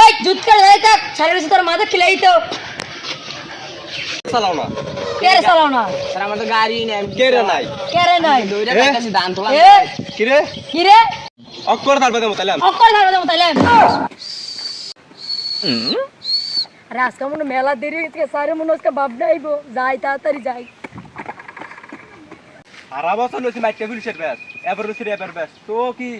এই দুধ কে লাই থাক সাড়ে বেশি তোর মাথা খিলাই তো চালাও না। কে রে চালাও না? স্যার আমার তো গাড়ি নেই কে রে নাই? কে রে নাই? যাইতাছি তোলা কি রে? কি রে? অক্ষর তারপরে দেবো তাহলে অকল ধারা দাম তাইলে আরে আজকে মনে মেলা দেরি হয়ে গেছে সারে মনে আজকে বাপ আইবো যাই তাড়াতাড়ি যাই। আর বছর লইছি মাইকে পুলিশের ব্যাস এবার লইছি এবার ব্যাস। তো কি?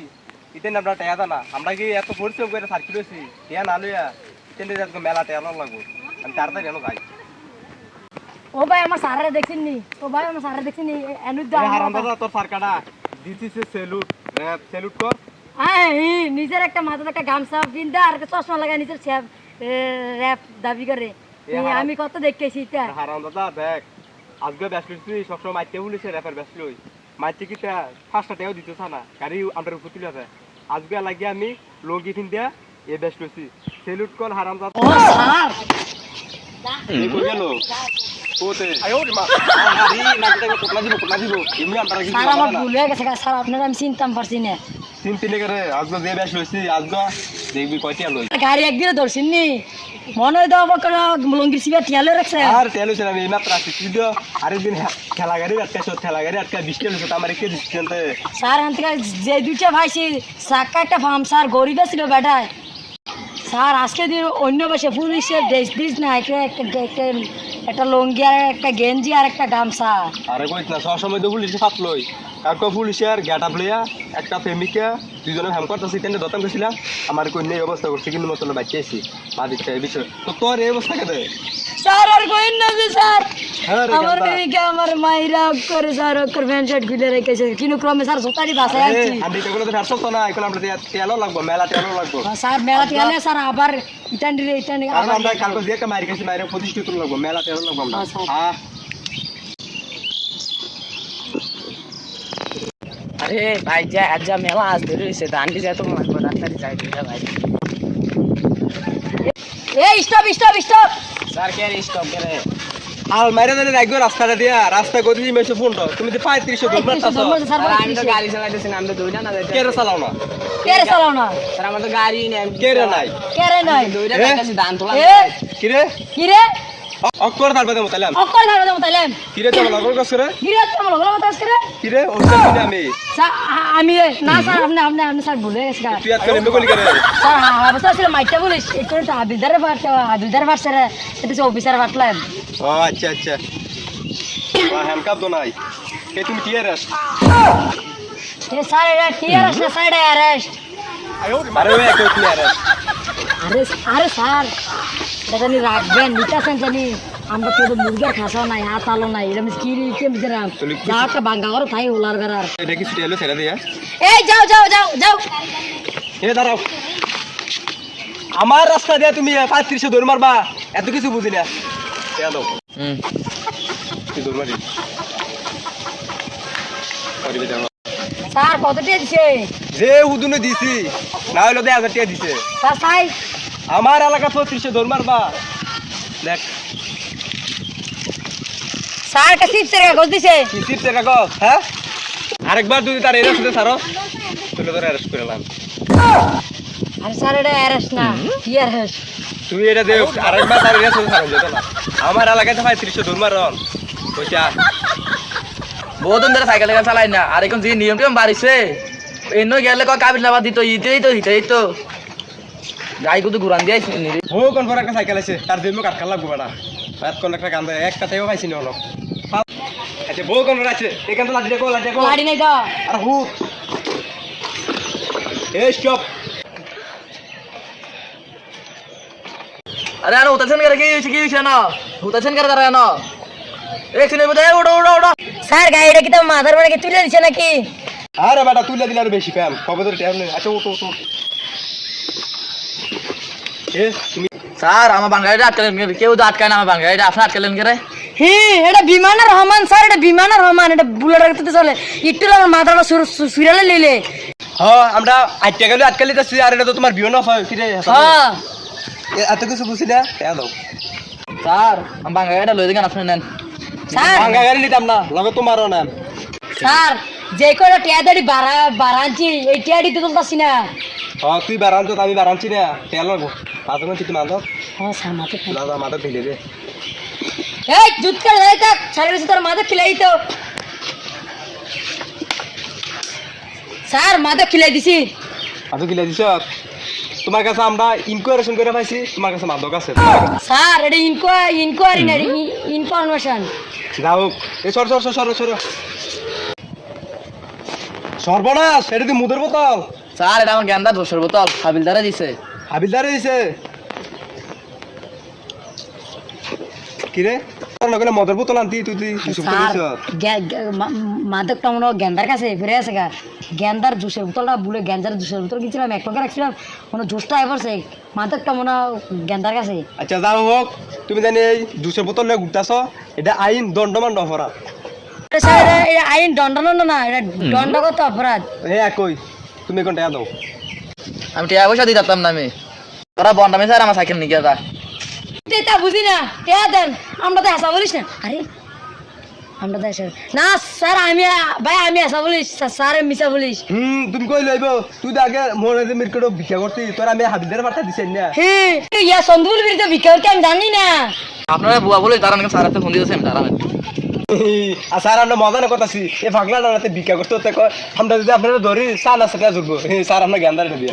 ইতেন আমরা টেয়া জানা আমরা কি এত পরিশ্রম করে সার্কিট হয়েছি টেয়া না লইয়া ইতেন মেলা টেয়া লাগবো। আমি তাড়াতাড়ি যাই ও ভাই আমার সারা দেখছেন নি ও ভাই আমার সারা দেখছেন নি হারাম দাদা তোর সারকাটা সেলুট র্যাপ সেলুট কর। হ্যাঁ নিজের একটা মাথাতে একটা গামছা পিন্দা আর চশমা লাগায় নিজের র্যাপ দাবি করে। আমি কত দেখেছি এটা হারাম দাদা দেখ। আজকে ব্যাস লইছি সবসময় মাইতে পুলিশের র্যাপের ব্যাস লই মাইতে কি ফার্স্টটা টেও দিতে না। গাড়ি আন্ডার উপর তুলে আজকে লাগে আমি লগি ফিন দিয়া এ ব্যাস লইছি সেলুট কল হারাম দাদা ও স্যার এই কই গেল কোতে? আয়ো রে মা। আরে না তো কোটলা দিব কোটলা দিব। এমনি আন্ডার কি স্যার আমার ভুল হয়ে গেছে স্যার আপনারা আমি চিনতাম পারছি না? করে আজকে যে ব্যাস লইছি আজকে দেখবি কয়টা লই গাড়ি একদিনে ধরছেন নি? মনে হয় দেওয়া করে লঙ্গির সিবা টিয়ালে রাখছে। আর তেল হইছে আমি মাত্র আসছি তুই তো আরেকদিন ঠেলা গাড়ি আটকা ঠেলা গাড়ি আটকা বৃষ্টি হইছে তো আমার কে দিচ্ছি স্যার এখান যে দুইটা ভাইছি চাক্কা একটা ফার্ম স্যার গরিব ছিল বেটায়। স্যার আজকে দিন অন্য বাসে পুলিশের ড্রেস দিস না একটা একটা একটা লুঙ্গি আর একটা গেঞ্জি আর একটা গামছা। আরে কইত না, সব সময় তো পুলিশে ফাত লই। কাকো পুলিশের গেট প্লেয়া একটা প্রেমিকা দুজনে হ্যাম করতেছি তেনে দতাম গেছিলাম আমার কই নেই অবস্থা করছে, কিন্তু মতলব বাচ্চা আছি মা দিচ্ছে, এই বিষয়। তো তোর এই অবস্থা কেন? স্যার আর কইন না যে স্যার হ্যাঁ আমার। প্রেমিকা আমার মাইরা করে স্যার ওর প্যান্ট শার্ট খুলে রেখেছে। কিন্তু ক্রমে স্যার জোতারি বাসায় আরে, আমি তো কোনো ব্যবসা তো না এখন আমরা তে- তেলও লাগবো মেলা তেলও লাগবো। স্যার মেলা টিয়ালে স্যার আবার ইটান দিলে ইটান কারণ আমরা কালকে যে একটা মারি গেছি মারি প্রতিষ্ঠিত লাগবো মেলা তেলও লাগবো আমরা। হ্যাঁ আরে ভাই যা আজ যা মেলা আজ ধরে রয়েছে ধান কি যেত লাগবে তাড়াতাড়ি যাই ভাই। এই স্টপ স্টপ স্টপ স্যার কে স্টপ করে আর মাইরে জানি রাখব রাস্তাটা দিয়া রাস্তা গদি মেসে ফোন তুমি তো পঁয়ত্রিশশো দূর মারতাছো স্যার আমি তো গাড়ি চালাইতেছি না আমি তো দৌড়া না কে রে চালাও না? কে রে চালাও না? স্যার আমার তো গাড়ি নেই কে রে নাই? কে রে নাই? দৌড়া এ? যাইতাছি তোলা কি রে? কি রে? অক্ষর তারপরে দেবো তাহলে অকল ধারা দাও তাইলে কি রে তোমার লগর কাছে রে কি রে তোমার লগলা মত আছে রে কি রে ওটা কিনে আমি স্যার আমি না স্যার আপনি আপনি আপনি স্যার ভুলে গেছে স্যার তুই আজকাল এমনি করলি কেন? স্যার অবস্থা ছিল মাইটা বলিস এই করে তো হাবিলদারে পারছে হাবিলদারে পারছে রে এটা হচ্ছে অফিসার পাঠলাম ও আচ্ছা আচ্ছা। হ্যান্ডকাপ তো নাই কে তুমি কি এ স্যার এটা টিআর আছে স্যার এটা অ্যারেস্ট আরে ওই একই তুমি আরে আরে আরে স্যার এটা জানি রাখবেন নিতেছেন জানি। আমরা তো মুরগির খাসাও নাই হাত আলো নাই এরকম কি তুমি কি- যা একটা বাঙ্গা করো তাই ওলার বেড়ার এটা কি ছুটি এলো ছেড়ে দিয়া এই যাও যাও যাও যাও। এ দাঁড়াও। আমার রাস্তা দিয়া তুমি পঁয়ত্রিশে দৌড় মারবা এত কিছু বুঝি না। কেন হুম। দৌড় মারি স্যার কত দিছে? যে উদুনে দিছি না হইল দেড় হাজার টাকা দিছে। স্যার আমার এলাকা পঁয়ত্রিশে দৌড় মারবা দেখ। চিপসের কাগজ দিছে। হ্যাঁ? আরেকবার যদি তার এরা শুধু ছাড়ো তুলে ধরে অ্যারেস্ট আরে স্যার এটা অ্যারেস্ট না। কি অ্যারেস্ট তুমি এটা দে আরেকবার তার এরা শুধু ছাড়ো যেত না। আমার এলাকায় তো পঁয়ত্রিশে দৌড় মারন পয়সা বহুদিন ধরে সাইকেল চালাই না। আর এখন যে নিয়ম টিয়ম বাড়িছে এনে গেলে কয় কাবিল নাবা দিত ইতেই তো হিতেই তো। গাই কুতু ঘুরান দিয়ে ও কোন পর একটা সাইকেল আছে? তার লাগবো কোন একটা একটা টাইও পাইছি না হলো আচ্ছা বউ কোন আছে? এখান তো লাঠি দেখো লাঠি দেখো গাড়ি নাই তো। আর হু এই স্টপ। আরে আরে উতাছেন করে? কি হইছে কি হইছে না উতাছেন করে তারা না এক সিনে বুঝে উড়ো উড়ো উড়ো। স্যার গাড়িটা কি তো মাথার বাড়ি তুলে দিছে নাকি? আরে বেটা তুলে দিলে আরও বেশি প্যাম। কবে ধরে টাইম নেই? আচ্ছা ওটো ওটো স্যার আমার বাঙ্গাইটা আটকালেন কেউ তো আটকায় না আমার বাঙ্গাইটা আপনি আটকালেন করে হি এটা বিমানের রহমান স্যার এটা বিমানের রহমান। এটা বুলেটের তো চলে। একটু আমার মাথাটা সুরালে লিলে হ্যাঁ আমরা আটটা গেলে আটকালি যাচ্ছি আর এটা তো তোমার বিয়ে না হয় ফিরে হ্যাঁ এত কিছু বুঝি না? কেন দাও। স্যার আমার বাঙ্গাইটা লই দেখেন আপনি নেন। স্যার। ভাঙ্গা গাড়ি নিতাম না লগে তোমারও না স্যার যে করে টিয়াদারি বাড়া বাড়াচ্ছি এই টিয়াডি তো তুলতাছি না। হ্যাঁ তুই তো আমি বারানছি না তেল পাঁচজন হ্যাঁ স্যার মাথা দাদা দে এই তোর খিলাই তো স্যার খিলাই দিছি। কিলে দিছ? তোমার কাছে আমরা ইনকোয়ারেশন করে পাইছি। তোমার কাছে মাদক আছে। স্যার এটা ইনকোয়ারি ইনকোয়ারি না ইনফরমেশন যাও এই সর সর সর সর। সর সর্বনাশ এটা তুই মুদের বোতল। স্যার এটা আমার গেন্দার দোষের বোতল। হাবিলদারে দিছে। হাবিলদারে দিছে? কিরে? তোর মদের বোতল আনতি তুই তুই হিসুব স্যার করিস গে- গে- মা- মাদকটা মনে গেন্দার কাছে ফিরে আছে গা। গেন্দার জুসের বোতলটা ভুলে গেন্দার জুসের বোতল কিনছিলাম এক টাকা রাখছিলাম। মনে জুসটা এবারছে মাদকটা মনে গেন্দার কাছে। আচ্ছা যাও হোক তুমি জানি এই দুশোর বোতল নিয়ে ঘুরতেছ? এটা আইন দণ্ডমান অপরাধ। আইন দণ্ডানন্দ না এটা দণ্ডগত অপরাধ। হে একই। তুমি এখন টাকা দাও। আমি টিয়া পয়সা দিয়ে দিতাম না আমি। তোরা বন্ডামি স্যার আমার সাইকেল নিয়ে যা তুই তা বুঝি না কে দেন আমরা তো হাসা বলিস না। আরে আমরা তো হাসা না স্যার আমি ভাই আমি হাসা বলিস স্যার মিশা বলিস। হুম তুমি কই লইব? তুই তো আগে মনে যে মিরকেট ভিক্ষা করতি তোর আমি হাবিলদার বার্তা দিছি না। হ্যাঁ ইয়া সন্দুল বিরুদ্ধে বিক্রি করতে আমি জানি না। আপনারা বুয়া বলে তারা নাকি স্যার হাতে ফোন দিয়েছে আমি দাঁড়াবেন আর স্যার আমরা মজা না করতেছি। এই পাগলা ডানাতে ভিক্ষা করতে হতে আমরা যদি আপনারা ধরি সাল সেটা জুড়বো স্যার আমরা জ্ঞান দাঁড়িয়ে দিয়ে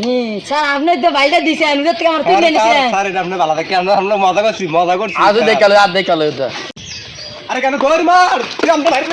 স্যার আপনি তো বাইরে দিছে আমি থেকে আমার তুলে নিছিলেন স্যার এটা আপনি ভালো থাকে আমরা আমরা মজা করছি মজা করছি আজ দেখাল আর দেখাল এটা। আরে কেন ঘর মার? তুই আমরা বাইরে